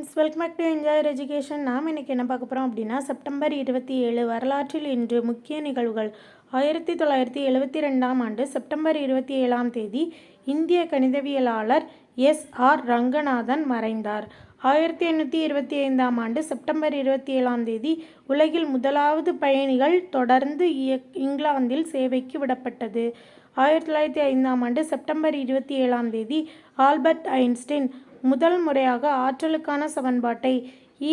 Friends welcome back to enjoyer education. நாம் இன்றைக்கி என்ன பார்க்க போகிறோம் அப்படின்னா செப்டம்பர் இருபத்தி ஏழு வரலாற்றில் இன்று முக்கிய நிகழ்வுகள். ஆயிரத்தி தொள்ளாயிரத்தி எழுபத்தி ரெண்டாம் ஆண்டு செப்டம்பர் இருபத்தி ஏழாம் தேதி இந்திய கணிதவியலாளர் எஸ் ஆர் ரங்கநாதன் மறைந்தார். ஆயிரத்தி எண்ணூற்றி இருபத்தி ஐந்தாம் ஆண்டு செப்டம்பர் இருபத்தி ஏழாம் தேதி உலகில் முதலாவது பயணிகள் தொடர்ந்து இங்கிலாந்தில் சேவைக்கு விடப்பட்டது. ஆயிரத்தி தொள்ளாயிரத்தி ஐந்தாம் ஆண்டு செப்டம்பர் இருபத்தி ஏழாம் தேதி ஆல்பர்ட் ஐன்ஸ்டீன் முதல் முறையாக ஆற்றலுக்கான சமன்பாட்டை E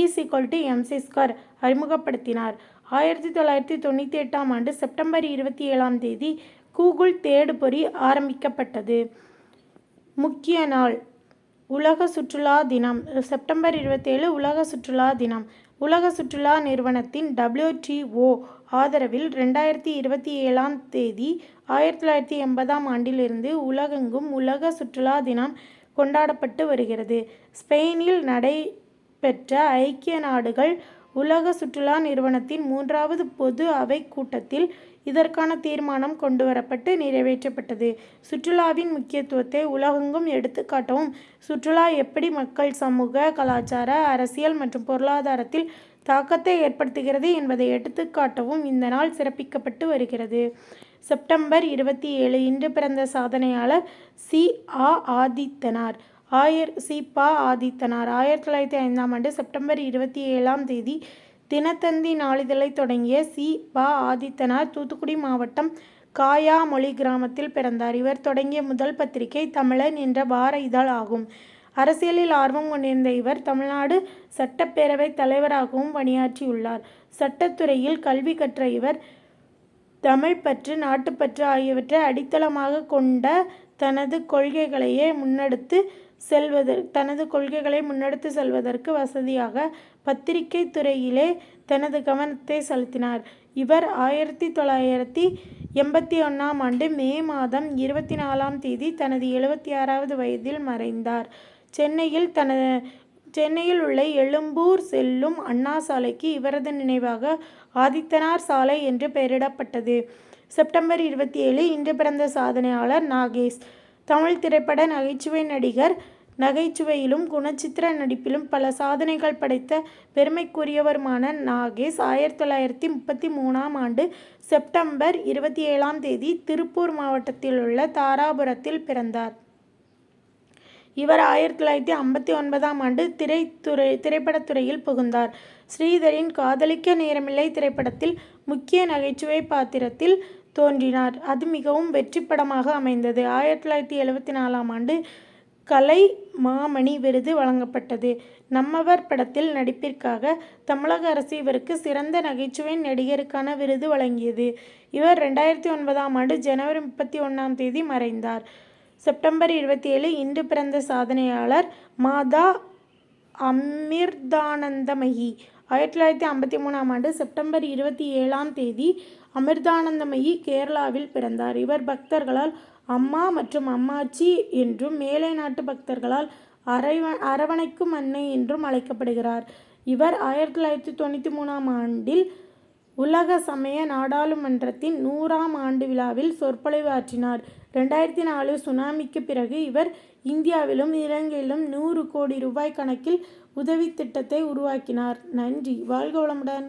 டு எம்சி ஸ்கொயர் அறிமுகப்படுத்தினார். ஆயிரத்தி தொள்ளாயிரத்தி தொண்ணூற்றி எட்டாம் ஆண்டு செப்டம்பர் இருபத்தி ஏழாம் தேதி கூகுள் தேடுபொறி ஆரம்பிக்கப்பட்டது. முக்கிய நாள் உலக சுற்றுலா தினம். செப்டம்பர் இருபத்தேழு உலக சுற்றுலா தினம். உலக சுற்றுலா நிறுவனத்தின் டபிள்யூடிஓ ஆதரவில் ரெண்டாயிரத்தி இருபத்தி ஏழாம் தேதி ஆயிரத்தி தொள்ளாயிரத்தி எண்பதாம் ஆண்டிலிருந்து உலகெங்கும் உலக சுற்றுலா தினம் கொண்டாடப்பட்டு வருகிறது. ஸ்பெயினில் நடைபெற்ற ஐக்கிய நாடுகள் உலக சுற்றுலா நிறுவனத்தின் மூன்றாவது பொது அவை கூட்டத்தில் இதற்கான தீர்மானம் கொண்டுவரப்பட்டு நிறைவேற்றப்பட்டது. சுற்றுலாவின் முக்கியத்துவத்தை உலகெங்கும் எடுத்துக்காட்டவும் சுற்றுலா எப்படி மக்கள் சமூக கலாச்சார அரசியல் மற்றும் பொருளாதாரத்தில் தாக்கத்தை ஏற்படுத்துகிறது என்பதை எடுத்துக்காட்டவும் இந்த நாள் சிறப்பிக்கப்பட்டு வருகிறது. செப்டம்பர் இருபத்தி ஏழு இன்று பிறந்த சாதனையாளர் சி. ஆ. ஆதித்தனார். ஆயர் சி. ப. ஆதித்தனார். ஆயிரத்தி தொள்ளாயிரத்தி ஐந்தாம் ஆண்டு செப்டம்பர் இருபத்தி ஏழாம் தேதி தினத்தந்தி நாளிதழை தொடங்கிய சி. ப. ஆதித்தனார் தூத்துக்குடி மாவட்டம் காயாமொழி கிராமத்தில் பிறந்தார். இவர் தொடங்கிய முதல் பத்திரிகை தமிழன் என்ற வார இதழ் ஆகும். அரசியலில் ஆர்வம் கொண்டிருந்த இவர் தமிழ்நாடு சட்டப்பேரவை தலைவராகவும் பணியாற்றியுள்ளார். சட்டத்துறையில் கல்வி கற்ற இவர் தமிழ் பற்று நாட்டுப்பற்று ஆகியவற்றை அடித்தளமாக கொண்ட தனது கொள்கைகளையே முன்னெடுத்து செல்வது தனது கொள்கைகளை முன்னெடுத்து செல்வதற்கு வசதியாக பத்திரிகை துறையிலே தனது கவனத்தை செலுத்தினார். இவர் ஆயிரத்தி தொள்ளாயிரத்தி எண்பத்தி ஒன்றாம் ஆண்டு மே மாதம் இருபத்தி நாலாம் தேதி தனது எழுபத்தி ஆறாவது வயதில் மறைந்தார். சென்னையில் தனது சென்னையில் உள்ள எழும்பூர் செல்லும் அண்ணா சாலைக்கு இவரது நினைவாக ஆதித்தனார் சாலை என்று பெயரிடப்பட்டது. செப்டம்பர் இருபத்தி ஏழு இன்று பிறந்த சாதனையாளர் நாகேஷ். தமிழ் திரைப்பட நகைச்சுவை நடிகர் நகைச்சுவையிலும் குணச்சித்திர நடிப்பிலும் பல சாதனைகள் படைத்த பெருமைக்குரியவருமான நாகேஷ் ஆயிரத்தி தொள்ளாயிரத்தி முப்பத்தி மூணாம் ஆண்டு செப்டம்பர் இருபத்தி ஏழாம் தேதி திருப்பூர் மாவட்டத்தில் உள்ள தாராபுரத்தில் பிறந்தார். இவர் ஆயிரத்தி தொள்ளாயிரத்தி ஐம்பத்தி ஒன்பதாம் ஆண்டு திரைத்துறை திரைப்படத்துறையில் புகுந்தார். ஸ்ரீதரின் காதலிக்க நேரமில்லை திரைப்படத்தில் முக்கிய நகைச்சுவை பாத்திரத்தில் தோன்றினார். அது மிகவும் வெற்றி படமாக அமைந்தது. ஆயிரத்தி தொள்ளாயிரத்தி எழுபத்தி நாலாம் ஆண்டு கலை மாமணி விருது வழங்கப்பட்டது. நம்மவர் படத்தில் நடிப்பிற்காக தமிழக அரசு இவருக்கு சிறந்த நகைச்சுவை நடிகருக்கான விருது வழங்கியது. இவர் ரெண்டாயிரத்தி ஒன்பதாம் ஆண்டு ஜனவரி முப்பத்தி ஒன்றாம் தேதி மறைந்தார். செப்டம்பர் இருபத்தி ஏழு இன்று பிறந்த சாதனையாளர் மாதா அமிர்தானந்தமயி. ஆயிரத்தி தொள்ளாயிரத்தி ஐம்பத்தி மூணாம் ஆண்டு செப்டம்பர் இருபத்தி ஏழாம் தேதி அமிர்தானந்தமயி கேரளாவில் பிறந்தார். இவர் பக்தர்களால் அம்மா மற்றும் அம்மாச்சி என்றும் மேலை நாட்டு பக்தர்களால் அரைவ அரவணைக்கும் அன்னை என்றும் அழைக்கப்படுகிறார். இவர் ஆயிரத்தி தொள்ளாயிரத்தி தொண்ணூற்றி மூணாம் ஆண்டில் உலக சமய நாடாளுமன்றத்தின் நூறாம் ஆண்டு விழாவில் சொற்பொழிவு ஆற்றினார். ரெண்டாயிரத்தி நாலு சுனாமிக்கு பிறகு இவர் இந்தியாவிலும் இலங்கையிலும் நூறு கோடி ரூபாய் கணக்கில் உதவி திட்டத்தை உருவாக்கினார். நன்றி. வாழ்க வளமுடன்.